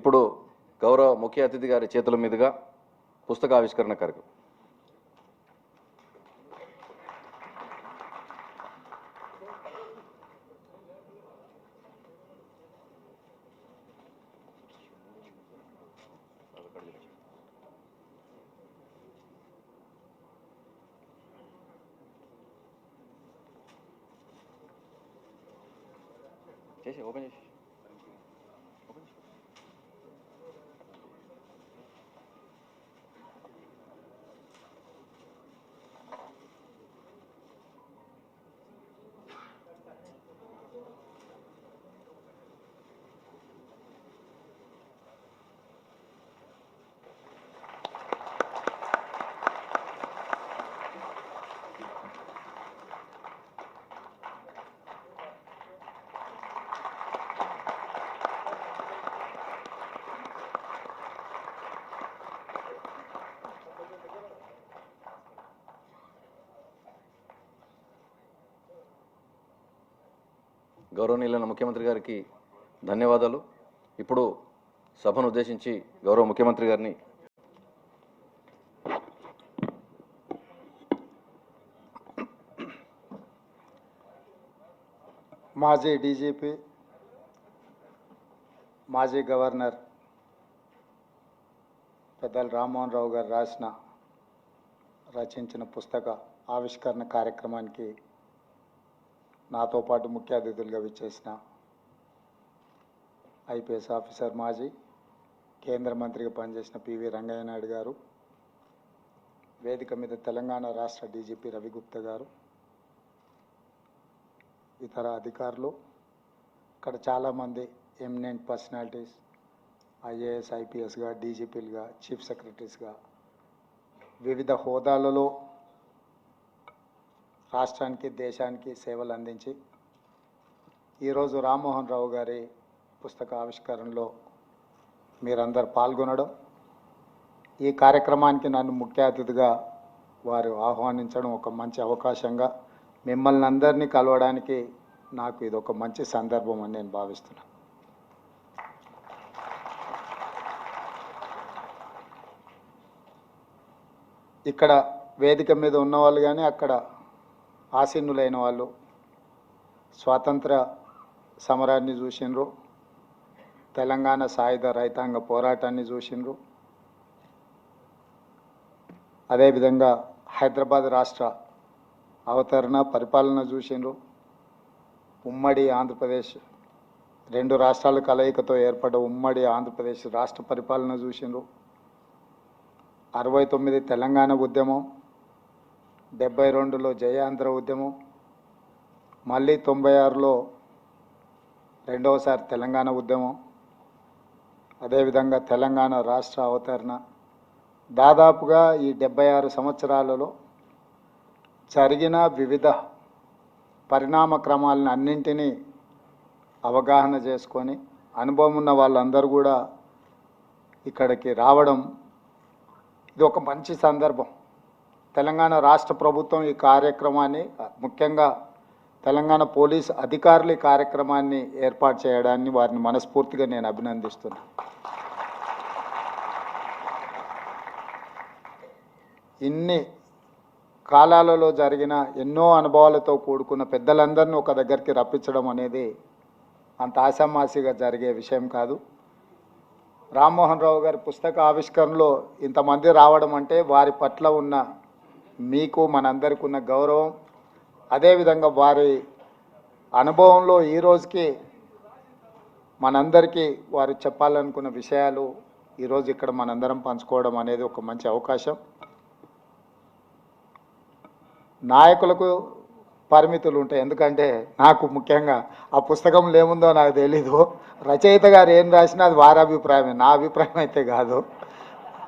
ఇప్పుడు గౌరవ ముఖ్య అతిథి గారి చేతుల మీదుగా పుస్తక ఆవిష్కరణ కార్యక్రమం. చేసి ఓపెన్ చేసి. గౌరవనీయులైన ముఖ్యమంత్రి గారికి ధన్యవాదాలు. ఇప్పుడు సభను ఉద్దేశించి గౌరవ ముఖ్యమంత్రి గారిని మాజీ డీజీపీ మాజీ గవర్నర్ పెద్దలు రామ్మోహన్ రావు గారు రాసిన రచించిన పుస్తక ఆవిష్కరణ కార్యక్రమానికి నాతో పాటు ముఖ్య అతిథులుగా విచ్చేసిన ఐపీఎస్ ఆఫీసర్ మాజీ కేంద్ర మంత్రిగా పనిచేసిన పివి రంగయ్య నాయుడు గారు వేదిక మీద తెలంగాణ రాష్ట్ర డీజీపీ రవిగుప్త గారు ఇతర అధికారులు ఇక్కడ చాలామంది ఎమినెంట్ పర్సనాలిటీస్ ఐఏఎస్ ఐపీఎస్గా డీజీపీలుగా చీఫ్ సెక్రటరీస్గా వివిధ హోదాలలో రాష్ట్రానికి దేశానికి సేవలు అందించి ఈరోజు రామ్మోహన్ రావు గారి పుస్తక ఆవిష్కరణలో మీరందరు పాల్గొనడం ఈ కార్యక్రమానికి నన్ను ముఖ్య అతిథిగా వారు ఆహ్వానించడం ఒక మంచి అవకాశంగా మిమ్మల్ని అందరినీ కలవడానికి నాకు ఇది ఒక మంచి సందర్భం అని నేను భావిస్తున్నాను. ఇక్కడ వేదిక మీద ఉన్నవాళ్ళు కానీ అక్కడ ఆసీనులైన వాళ్ళు స్వాతంత్ర సమరాన్ని చూసిండ్రు. తెలంగాణ సాయుధ రైతాంగ పోరాటాన్ని చూసిండ్రు. అదేవిధంగా హైదరాబాద్ రాష్ట్ర అవతరణ పరిపాలన చూసిండ్రు. ఉమ్మడి ఆంధ్రప్రదేశ్ రెండు రాష్ట్రాల కలయికతో ఏర్పడ్డ ఉమ్మడి ఆంధ్రప్రదేశ్ రాష్ట్ర పరిపాలన చూసిండ్రు. అరవై తొమ్మిది తెలంగాణ ఉద్యమం డెబ్బై రెండులో జయాంధ్ర ఉద్యమం మళ్ళీ తొంభై ఆరులో రెండవసారి తెలంగాణ ఉద్యమం అదేవిధంగా తెలంగాణ రాష్ట్ర అవతరణ. దాదాపుగా ఈ డెబ్బై ఆరు సంవత్సరాలలో జరిగిన వివిధ పరిణామ క్రమాలను అన్నింటినీ అవగాహన చేసుకొని అనుభవం ఉన్న వాళ్ళందరూ కూడా ఇక్కడికి రావడం ఇది ఒక మంచి సందర్భం. తెలంగాణ రాష్ట్ర ప్రభుత్వం ఈ కార్యక్రమాన్ని ముఖ్యంగా తెలంగాణ పోలీస్ అధికారులు ఈ కార్యక్రమాన్ని ఏర్పాటు చేయడాన్ని వారిని మనస్ఫూర్తిగా నేను అభినందిస్తున్నాను ఇన్ని కాలాలలో జరిగిన ఎన్నో అనుభవాలతో కూడుకున్న పెద్దలందరినీ ఒక దగ్గరికి రప్పించడం అనేది అంత ఆశామాసిగా జరిగే విషయం కాదు. రామ్మోహన్ రావు గారి పుస్తక ఆవిష్కరణలో ఇంతమంది రావడం అంటే వారి పట్ల ఉన్న మీకు మనందరికి ఉన్న గౌరవం అదేవిధంగా వారి అనుభవంలో ఈ రోజుకి మనందరికీ వారు చెప్పాలనుకున్న విషయాలు ఈరోజు ఇక్కడ మనందరం పంచుకోవడం అనేది ఒక మంచి అవకాశం. నాయకులకు పరిమితులు ఉంటాయి. ఎందుకంటే నాకు ముఖ్యంగా ఆ పుస్తకంలో ఏముందో నాకు తెలీదు. రచయిత గారు ఏం రాసినా అది వారి అభిప్రాయమే. నా అభిప్రాయం అయితే కాదు.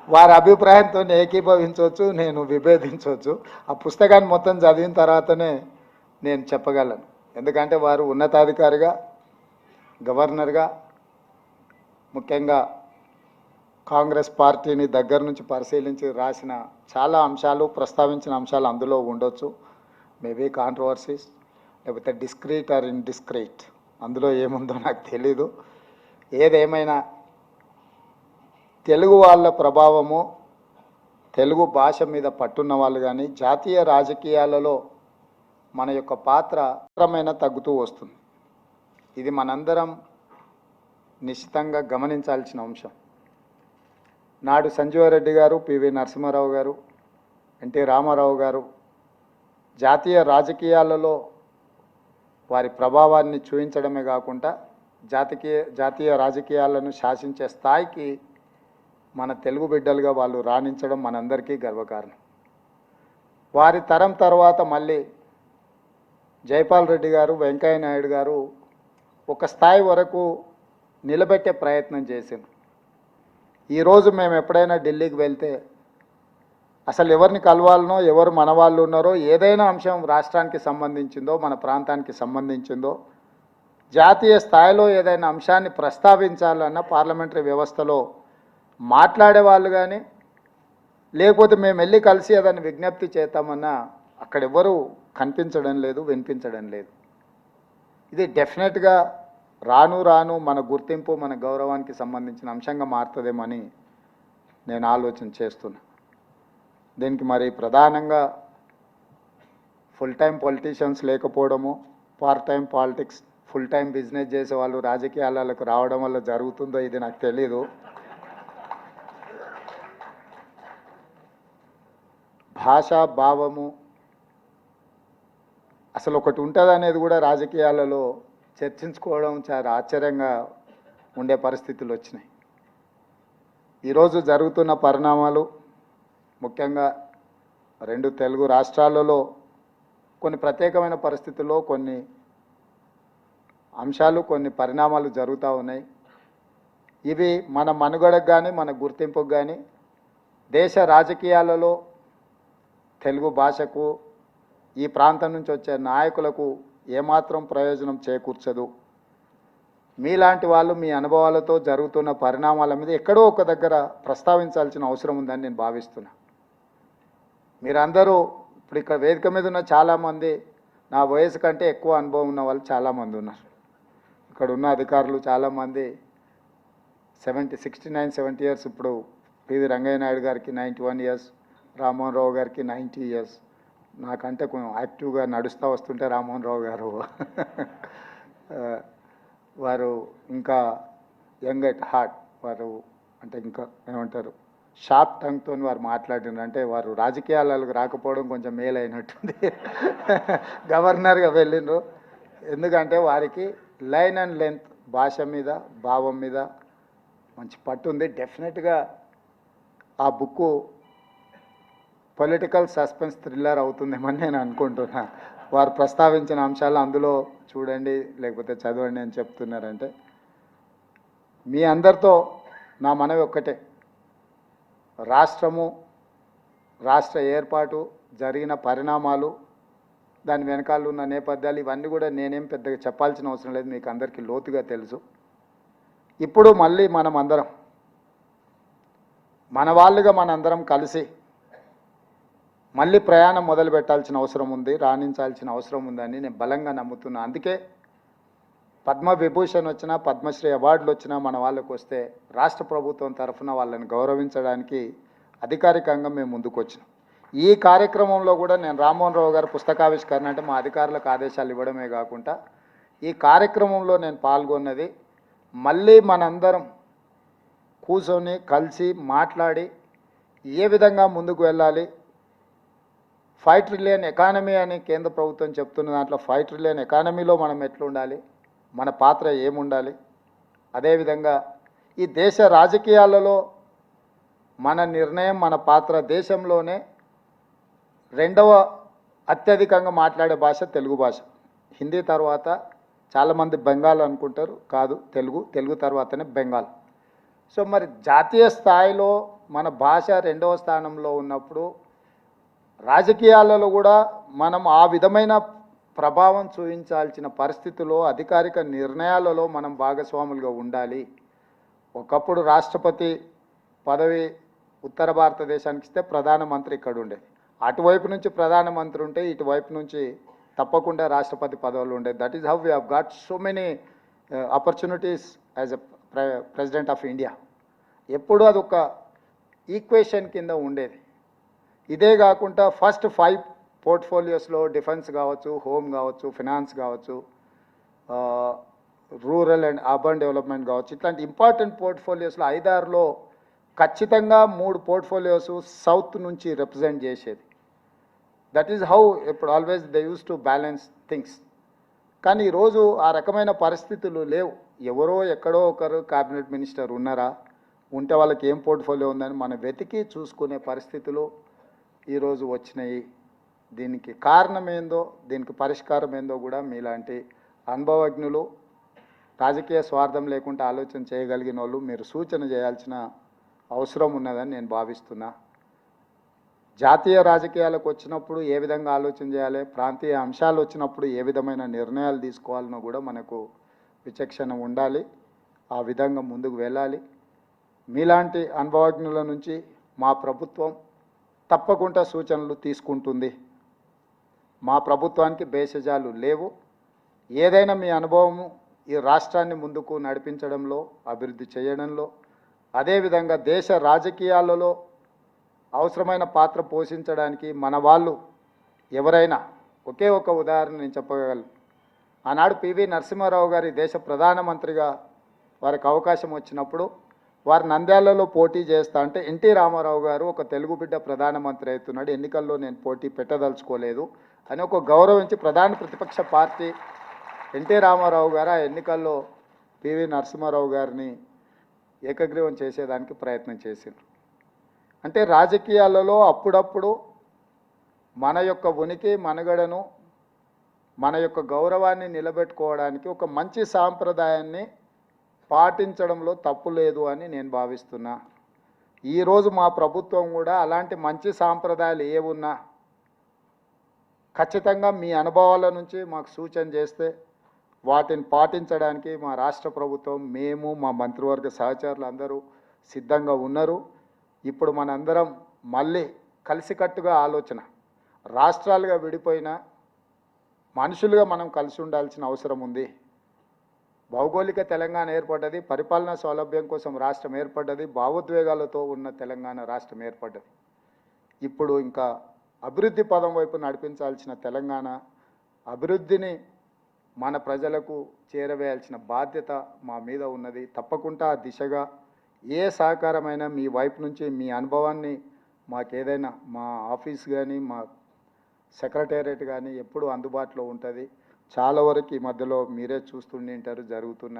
వారి అభిప్రాయంతో ఏకీభవించవచ్చు నేను విభేదించవచ్చు. ఆ పుస్తకాన్ని మొత్తం చదివిన తర్వాతనే నేను చెప్పగలను. ఎందుకంటే వారు ఉన్నతాధికారిగా గవర్నర్గా ముఖ్యంగా కాంగ్రెస్ పార్టీని దగ్గర నుంచి పరిశీలించి రాసిన చాలా అంశాలు ప్రస్తావించిన అంశాలు అందులో ఉండొచ్చు. మేబీ కాంట్రవర్సీస్ లేకపోతే డిస్క్రీట్ ఆర్ ఇన్ డిస్క్రీట్ అందులో ఏముందో నాకు తెలీదు. ఏదేమైనా తెలుగు వాళ్ళ ప్రభావము తెలుగు భాష మీద పట్టున్న వాళ్ళు కానీ జాతీయ రాజకీయాలలో మన యొక్క పాత్ర తగ్గుతూ వస్తుంది. ఇది మనందరం నిశ్చితంగా గమనించాల్సిన అంశం. నాడు సంజీవారెడ్డి గారు పివి నరసింహారావు గారు ఎన్టీ రామారావు గారు జాతీయ రాజకీయాలలో వారి ప్రభావాన్ని చూపించడమే కాకుండా జాతీయ జాతీయ రాజకీయాలను శాసించే స్థాయికి మన తెలుగు బిడ్డలుగా వాళ్ళు రాణించడం మనందరికీ గర్వకారణం. వారి తరం తర్వాత మళ్ళీ జైపాల్ రెడ్డి గారు వెంకయ్య నాయుడు గారు ఒక స్థాయి వరకు నిలబెట్టే ప్రయత్నం చేసింది ఈరోజు మేము ఎప్పుడైనా ఢిల్లీకి వెళ్తే అసలు ఎవరిని కలవాలనో ఎవరు మన వాళ్ళు ఉన్నారో ఏదైనా అంశం రాష్ట్రానికి సంబంధించిందో మన ప్రాంతానికి సంబంధించిందో జాతీయ స్థాయిలో ఏదైనా అంశాన్ని ప్రస్తావించాలన్న పార్లమెంటరీ వ్యవస్థలో మాట్లాడే వాళ్ళు కానీ లేకపోతే మేము వెళ్ళి కలిసి ఏదైనా విజ్ఞప్తి చేద్దామన్నా అక్కడ ఎవరు కనిపించడం లేదు వినిపించడం లేదు. ఇది డెఫినెట్గా రాను రాను మన గుర్తింపు మన గౌరవానికి సంబంధించిన అంశంగా మారుతుందేమని నేను ఆలోచన చేస్తున్నా. దీనికి మరి ప్రధానంగా ఫుల్ టైం పొలిటీషియన్స్ లేకపోవడము part time politics full time business చేసే వాళ్ళు రాజకీయాలకు రావడం వల్ల జరుగుతుందో ఇది నాకు తెలీదు. భాషా భావము అసలు ఒకటి ఉంటుంది అనేది కూడా రాజకీయాలలో చర్చించుకోవడం చాలా ఆశ్చర్యంగా ఉండే పరిస్థితులు వచ్చినాయి ఈరోజు జరుగుతున్న పరిణామాలు ముఖ్యంగా రెండు తెలుగు రాష్ట్రాలలో కొన్ని ప్రత్యేకమైన పరిస్థితుల్లో కొన్ని అంశాలు కొన్ని పరిణామాలు జరుగుతూ ఉన్నాయి. ఇవి మన మనుగడకు కానీ మన గుర్తింపుకు కానీ దేశ రాజకీయాలలో తెలుగు భాషకు ఈ ప్రాంతం నుంచి వచ్చే నాయకులకు ఏమాత్రం ప్రయోజనం చేకూర్చదు. మీలాంటి వాళ్ళు మీ అనుభవాలతో జరుగుతున్న పరిణామాల మీద ఎక్కడో ఒక దగ్గర ప్రస్తావించాల్సిన అవసరం ఉందని నేను భావిస్తున్నా. మీరందరూ ఇప్పుడు ఇక్కడ వేదిక మీద ఉన్న చాలామంది నా వయసు కంటే ఎక్కువ అనుభవం ఉన్న వాళ్ళు చాలామంది ఉన్నారు. ఇక్కడ ఉన్న అధికారులు చాలామంది seventy sixty nine seventy years ఇప్పుడు పివి రంగయ్య నాయుడు గారికి ninety one years Rammohan Rao గారికి నైంటీ ఇయర్స్. నాకంటే కొంచెం యాక్టివ్గా నడుస్తూ వస్తుంటే రామ్మోహన్ రావు గారు. వారు ఇంకా యంగ్ ఎట్ హార్ట్ వారు అంటే ఇంకా ఏమంటారు షార్ప్ టంగ్తో వారు మాట్లాడినారు. అంటే వారు రాజకీయాలకు రాకపోవడం కొంచెం మేలైనట్టుంది. గవర్నర్గా వెళ్ళిండ్రు. ఎందుకంటే వారికి లైన్ అండ్ లెంత్ భాష మీద భావం మీద మంచి పట్టు ఉంది డెఫినెట్గా ఆ బుక్కు పొలిటికల్ సస్పెన్స్ థ్రిల్లర్ అవుతుందేమని నేను అనుకుంటున్నా. వారు ప్రస్తావించిన అంశాలు అందులో చూడండి లేకపోతే చదవండి అని చెప్తున్నారంటే మీ అందరితో నా మనవి ఒక్కటే. రాష్ట్రము రాష్ట్ర ఏర్పాటు జరిగిన పరిణామాలు దాని వెనకాల ఉన్న నేపథ్యాలు ఇవన్నీ కూడా నేనేం పెద్దగా చెప్పాల్సిన అవసరం లేదు మీకు అందరికీ లోతుగా తెలుసు. ఇప్పుడు మళ్ళీ మనం అందరం మన వాళ్ళుగా మనందరం కలిసి మళ్ళీ ప్రయాణం మొదలు పెట్టాల్సిన అవసరం ఉంది రాణించాల్సిన అవసరం ఉందని నేను బలంగా నమ్ముతున్నా. అందుకే పద్మ విభూషణ్ వచ్చినా పద్మశ్రీ అవార్డులు వచ్చినా మన వాళ్ళకు వస్తే రాష్ట్ర ప్రభుత్వం తరఫున వాళ్ళని గౌరవించడానికి అధికారికంగా మేము ముందుకు వచ్చినాం. ఈ కార్యక్రమంలో కూడా నేను రామ్మోహన్ రావు గారు పుస్తకావిష్కరణ అంటే మా అధికారులకు ఆదేశాలు ఇవ్వడమే కాకుండా ఈ కార్యక్రమంలో నేను పాల్గొన్నది మళ్ళీ మనందరం కూర్చొని కలిసి మాట్లాడి ఏ విధంగా ముందుకు వెళ్ళాలి ఫైవ్ ట్రిలియన్ ఎకానమీ అని కేంద్ర ప్రభుత్వం చెప్తున్న దాంట్లో ఫైవ్ ట్రిలియన్ ఎకానమీలో మనం ఎట్లుండాలి? మన పాత్ర ఏముండాలి? అదేవిధంగా ఈ దేశ రాజకీయాలలో మన నిర్ణయం మన పాత్ర దేశంలోనే రెండవ అత్యధికంగా మాట్లాడే భాష తెలుగు భాష. హిందీ తర్వాత చాలామంది బెంగాల్ అనుకుంటారు కాదు తెలుగు తెలుగు తర్వాతనే బెంగాల్. సో మరి జాతీయ స్థాయిలో మన భాష రెండవ స్థానంలో ఉన్నప్పుడు రాజకీయాలలో కూడా మనం ఆ విధమైన ప్రభావం చూపించాల్సిన పరిస్థితిలో అధికారిక నిర్ణయాలలో మనం భాగస్వాములుగా ఉండాలి. ఒకప్పుడు రాష్ట్రపతి పదవి ఉత్తర భారతదేశానికి ఇస్తే ప్రధానమంత్రి ఇక్కడ ఉండేది అటువైపు నుంచి ప్రధానమంత్రి ఉంటే ఇటువైపు నుంచి తప్పకుండా రాష్ట్రపతి పదవులు ఉండేది that is how we have got so many opportunities as a president of India ఎప్పుడు అదొక ఈక్వేషన్ కింద ఉండేది. ఇదే కాకుండా ఫస్ట్ ఫైవ్ పోర్ట్ఫోలియోస్లో డిఫెన్స్ కావచ్చు హోమ్ కావచ్చు ఫినాన్స్ కావచ్చు రూరల్ అండ్ అర్బన్ డెవలప్మెంట్ కావచ్చు. ఇట్లాంటి ఇంపార్టెంట్ పోర్ట్ఫోలియోస్లో ఐదారులో ఖచ్చితంగా మూడు పోర్ట్ఫోలియోస్ సౌత్ నుంచి రిప్రజెంట్ చేసేది. దట్ ఈజ్ హౌ ఇప్పుడు always they use to balance things కానీ ఈరోజు ఆ రకమైన పరిస్థితులు లేవు. ఎవరో ఎక్కడో ఒకరు క్యాబినెట్ మినిస్టర్ ఉన్నారా? ఉంటే వాళ్ళకి ఏం పోర్ట్ఫోలియో ఉందని మనం వెతికి చూసుకునే పరిస్థితులు ఈరోజు వచ్చినాయి. దీనికి కారణం ఏందో దీనికి పరిష్కారం ఏందో కూడా మీలాంటి అనుభవజ్ఞులు రాజకీయ స్వార్థం లేకుండా ఆలోచన చేయగలిగిన వాళ్ళు మీరు సూచన చేయాల్సిన అవసరం ఉన్నదని నేను భావిస్తున్నా. జాతీయ రాజకీయాలకు వచ్చినప్పుడు ఏ విధంగా ఆలోచన చేయాలి ప్రాంతీయ అంశాలు వచ్చినప్పుడు ఏ విధమైన నిర్ణయాలు తీసుకోవాలనో కూడా మనకు విచక్షణ ఉండాలి ఆ విధంగా ముందుకు వెళ్ళాలి. మీలాంటి అనుభవజ్ఞుల నుంచి మా ప్రభుత్వం తప్పకుండా సూచనలు తీసుకుంటుంది. మా ప్రభుత్వానికి భేషజాలు లేవు. ఏదైనా మీ అనుభవము ఈ రాష్ట్రాన్ని ముందుకు నడిపించడంలో అభివృద్ధి చేయడంలో అదేవిధంగా దేశ రాజకీయాలలో అవసరమైన పాత్ర పోషించడానికి మన వాళ్ళు ఎవరైనా ఒకే ఒక ఉదాహరణ నేను చెప్పగలను. ఆనాడు పివి నరసింహారావు గారి దేశ ప్రధానమంత్రిగా వారికి అవకాశం వచ్చినప్పుడు వారు నంద్యాలలో పోటీ చేస్తా అంటే ఎన్టీ రామారావు గారు ఒక తెలుగు బిడ్డ ప్రధానమంత్రి అవుతున్నాడు. ఎన్నికల్లో నేను పోటీ పెట్టదలుచుకోలేదు అని ఒక గౌరవించి ప్రధాన ప్రతిపక్ష పార్టీ ఎన్టీ రామారావు గారు ఆ ఎన్నికల్లో పివి నరసింహారావు గారిని ఏకగ్రీవం చేసేదానికి ప్రయత్నం చేసిండ్రు. అంటే రాజకీయాలలో అప్పుడప్పుడు మన యొక్క ఉనికి మనుగడను మన యొక్క గౌరవాన్ని నిలబెట్టుకోవడానికి ఒక మంచి సాంప్రదాయాన్ని పాటించడంలో తప్పు లేదు అని నేను భావిస్తున్నా. ఈరోజు మా ప్రభుత్వం కూడా అలాంటి మంచి సాంప్రదాయాలు ఏ ఉన్నా ఖచ్చితంగా మీ అనుభవాల నుంచి మాకు సూచన చేస్తే వాటిని పాటించడానికి మా రాష్ట్ర ప్రభుత్వం మేము మా మంత్రివర్గ సహచరులు అందరూ సిద్ధంగా ఉన్నారు. ఇప్పుడు మనందరం మళ్ళీ కలిసికట్టుగా ఆలోచన. రాష్ట్రాలుగా విడిపోయిన మనుషులుగా మనం కలిసి ఉండాల్సిన అవసరం ఉంది. భౌగోళిక తెలంగాణ ఏర్పడ్డది. పరిపాలనా సౌలభ్యం కోసం రాష్ట్రం ఏర్పడ్డది. భావోద్వేగాలతో ఉన్న తెలంగాణ రాష్ట్రం ఏర్పడ్డది. ఇప్పుడు ఇంకా అభివృద్ధి పదం వైపు నడిపించాల్సిన తెలంగాణ అభివృద్ధిని మన ప్రజలకు చేరవేయాల్సిన బాధ్యత మా మీద ఉన్నది. తప్పకుండా ఆ దిశగా ఏ సహకారమైనా మీ వైపు నుంచి మీ అనుభవాన్ని మాకేదైనా మా ఆఫీస్ కానీ మా సెక్రటేరియట్ కానీ ఎప్పుడూ అందుబాటులో ఉంటుంది. చాలా వరకు ఈ మధ్యలో మీరే చూస్తుంటారు జరుగుతున్న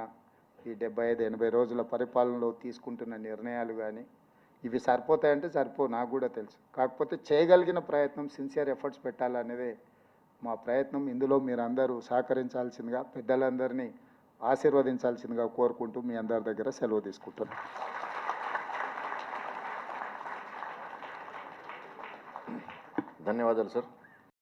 ఈ డెబ్బై ఐదు ఎనభై రోజుల పరిపాలనలో తీసుకుంటున్న నిర్ణయాలు కానీ ఇవి సరిపోతాయంటే సరిపో నాకు కూడా తెలుసు. కాకపోతే చేయగలిగిన ప్రయత్నం సిన్సియర్ ఎఫర్ట్స్ పెట్టాలనేదే మా ప్రయత్నం. ఇందులో మీరందరూ సహకరించాల్సిందిగా పెద్దలందరినీ ఆశీర్వదించాల్సిందిగా కోరుకుంటూ మీ అందరి దగ్గర సెలవు తీసుకుంటున్నాను ధన్యవాదాలు సార్.